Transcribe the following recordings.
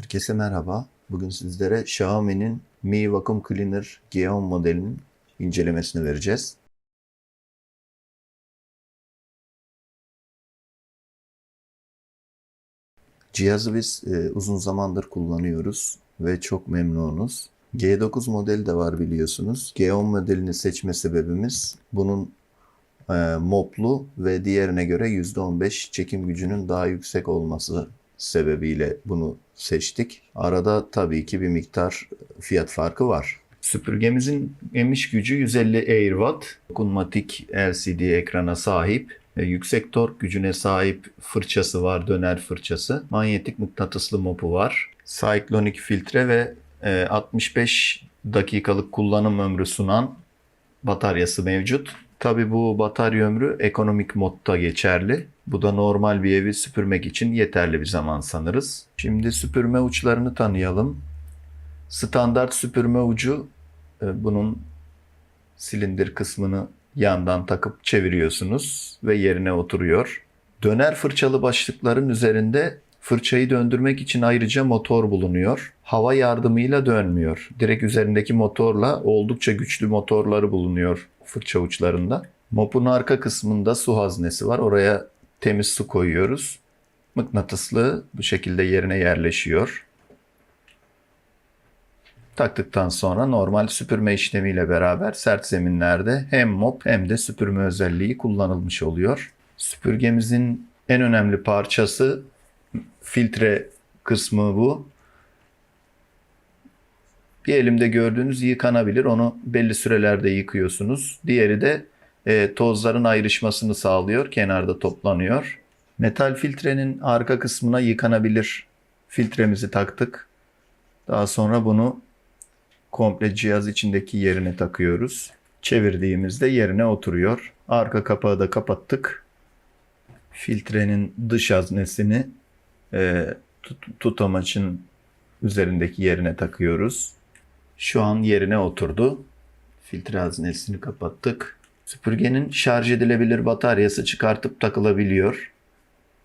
Herkese merhaba. Bugün sizlere Xiaomi'nin Mi Vacuum Cleaner G10 modelinin incelemesini vereceğiz. Cihazı biz e, uzun zamandır kullanıyoruz ve çok memnunuz. G9 modeli de var biliyorsunuz. G10 modelini seçme sebebimiz bunun e, moplu ve diğerine göre %15 çekim gücünün daha yüksek olması sebebiyle bunu seçtik. Arada tabii ki bir miktar fiyat farkı var. Süpürgemizin emiş gücü 150 Airwatt. Dokunmatik LCD ekrana sahip. E, Yüksek tork gücüne sahip fırçası var, döner fırçası. Manyetik mıknatıslı mopu var. Cyclonic filtre ve e, 65 dakikalık kullanım ömrü sunan bataryası mevcut. Tabi bu batarya ömrü ekonomik modda geçerli. Bu da normal bir evi süpürmek için yeterli bir zaman sanırız. Şimdi süpürme uçlarını tanıyalım. Standart süpürme ucu e, bunun silindir kısmını yandan takıp çeviriyorsunuz ve yerine oturuyor. Döner fırçalı başlıkların üzerinde fırçayı döndürmek için ayrıca motor bulunuyor. Hava yardımıyla dönmüyor. Direkt üzerindeki motorla oldukça güçlü motorları bulunuyor fırça uçlarında. Mopun arka kısmında su haznesi var. Oraya temiz su koyuyoruz. Mıknatıslı bu şekilde yerine yerleşiyor. Taktıktan sonra normal süpürme işlemiyle beraber sert zeminlerde hem mop hem de süpürme özelliği kullanılmış oluyor. Süpürgemizin en önemli parçası filtre kısmı bu. Bir elimde gördüğünüz yıkanabilir. Onu belli sürelerde yıkıyorsunuz. Diğeri de e, tozların ayrışmasını sağlıyor. Kenarda toplanıyor. Metal filtrenin arka kısmına yıkanabilir filtremizi taktık. Daha sonra bunu komple cihaz içindeki yerine takıyoruz. Çevirdiğimizde yerine oturuyor. Arka kapağı da kapattık. Filtrenin dış haznesini e, tut, tutamaçın üzerindeki yerine takıyoruz. Şu an yerine oturdu. Filtre haznesini kapattık. Süpürgenin şarj edilebilir bataryası çıkartıp takılabiliyor.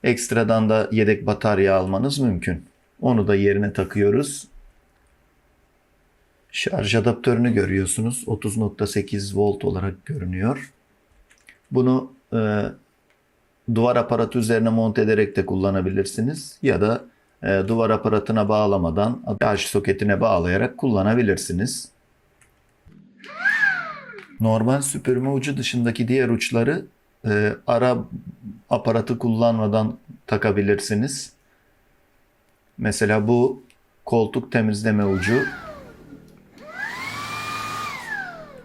Ekstradan da yedek batarya almanız mümkün. Onu da yerine takıyoruz. Şarj adaptörünü görüyorsunuz. 30.8 volt olarak görünüyor. Bunu e, duvar aparatı üzerine monte ederek de kullanabilirsiniz. Ya da duvar aparatına bağlamadan şarj soketine bağlayarak kullanabilirsiniz. Normal süpürme ucu dışındaki diğer uçları e, ara aparatı kullanmadan takabilirsiniz. Mesela bu koltuk temizleme ucu.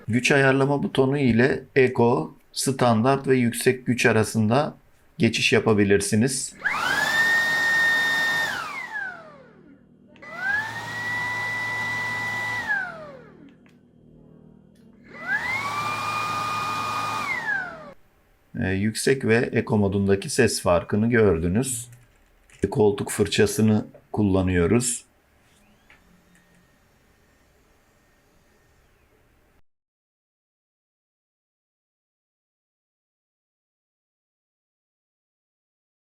Güç ayarlama butonu ile Eco, standart ve yüksek güç arasında geçiş yapabilirsiniz. Yüksek ve Eco modundaki ses farkını gördünüz. Koltuk fırçasını kullanıyoruz.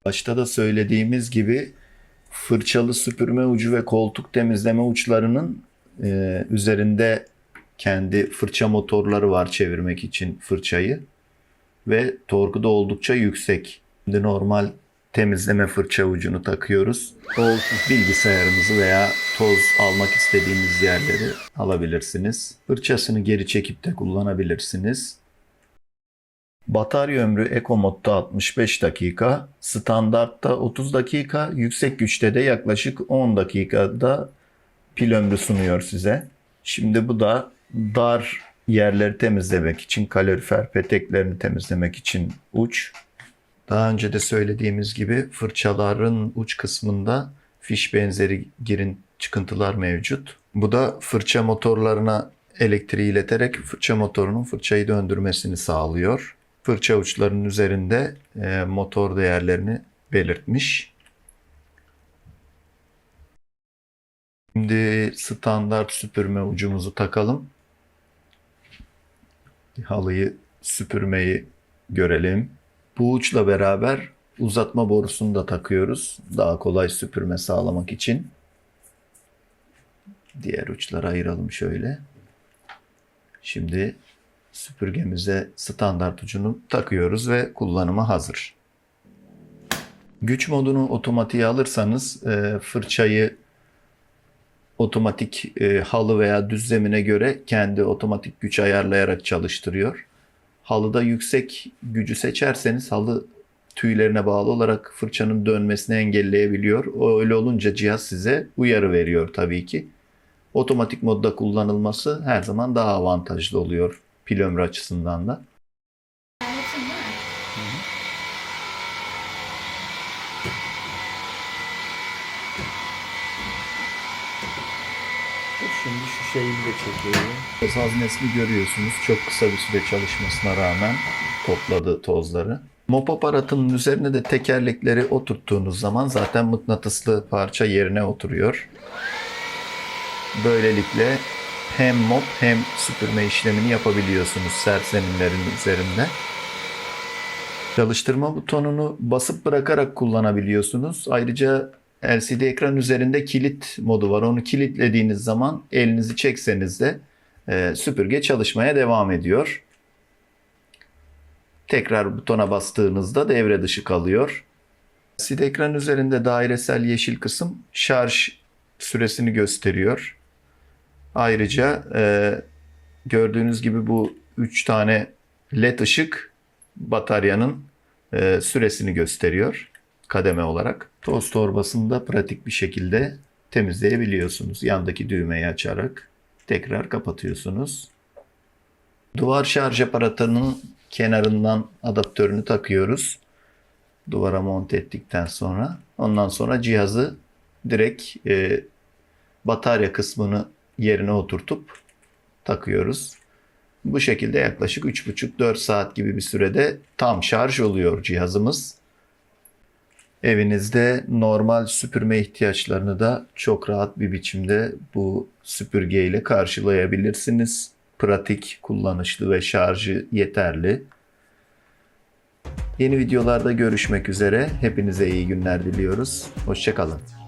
Başta da söylediğimiz gibi fırçalı süpürme ucu ve koltuk temizleme uçlarının e, üzerinde kendi fırça motorları var çevirmek için fırçayı ve torku da oldukça yüksek. Şimdi normal temizleme fırça ucunu takıyoruz. O bilgisayarınızı veya toz almak istediğiniz yerleri alabilirsiniz. Fırçasını geri çekip de kullanabilirsiniz. Batarya ömrü Eco modda 65 dakika, standartta 30 dakika, yüksek güçte de yaklaşık 10 dakikada pil ömrü sunuyor size. Şimdi bu da dar yerleri temizlemek için, kalorifer peteklerini temizlemek için uç. Daha önce de söylediğimiz gibi fırçaların uç kısmında fiş benzeri girin çıkıntılar mevcut. Bu da fırça motorlarına elektriği ileterek fırça motorunun fırçayı döndürmesini sağlıyor. Fırça uçlarının üzerinde e, motor değerlerini belirtmiş. Şimdi standart süpürme ucumuzu takalım. Halıyı süpürmeyi görelim. Bu uçla beraber uzatma borusunu da takıyoruz. Daha kolay süpürme sağlamak için. Diğer uçları ayıralım şöyle. Şimdi süpürgemize standart ucunu takıyoruz ve kullanıma hazır. Güç modunu otomatiğe alırsanız e, fırçayı otomatik e, halı veya düz zemine göre kendi otomatik güç ayarlayarak çalıştırıyor. Halıda yüksek gücü seçerseniz halı tüylerine bağlı olarak fırçanın dönmesini engelleyebiliyor. O öyle olunca cihaz size uyarı veriyor tabii ki. Otomatik modda kullanılması her zaman daha avantajlı oluyor pil ömrü açısından da. Anlatayım değil Şimdi şu şeyi de çekiyorum. Toz haznesini görüyorsunuz. Çok kısa bir süre çalışmasına rağmen topladığı tozları. Mop aparatının üzerine de tekerlekleri oturttuğunuz zaman zaten mıknatıslı parça yerine oturuyor. Böylelikle hem mop hem süpürme işlemini yapabiliyorsunuz sert zeminlerin üzerinde. Çalıştırma butonunu basıp bırakarak kullanabiliyorsunuz. Ayrıca LCD ekran üzerinde kilit modu var. Onu kilitlediğiniz zaman elinizi çekseniz de e, süpürge çalışmaya devam ediyor. Tekrar butona bastığınızda devre dışı kalıyor. LCD ekran üzerinde dairesel yeşil kısım şarj süresini gösteriyor. Ayrıca e, gördüğünüz gibi bu 3 tane led ışık bataryanın e, süresini gösteriyor kademe olarak. Toz torbasını da pratik bir şekilde temizleyebiliyorsunuz. Yandaki düğmeyi açarak tekrar kapatıyorsunuz. Duvar şarj aparatının kenarından adaptörünü takıyoruz. Duvara monte ettikten sonra. Ondan sonra cihazı direkt e, batarya kısmını yerine oturtup takıyoruz. Bu şekilde yaklaşık 3,5-4 saat gibi bir sürede tam şarj oluyor cihazımız. Evinizde normal süpürme ihtiyaçlarını da çok rahat bir biçimde bu süpürgeyle karşılayabilirsiniz. Pratik, kullanışlı ve şarjı yeterli. Yeni videolarda görüşmek üzere. Hepinize iyi günler diliyoruz. Hoşçakalın.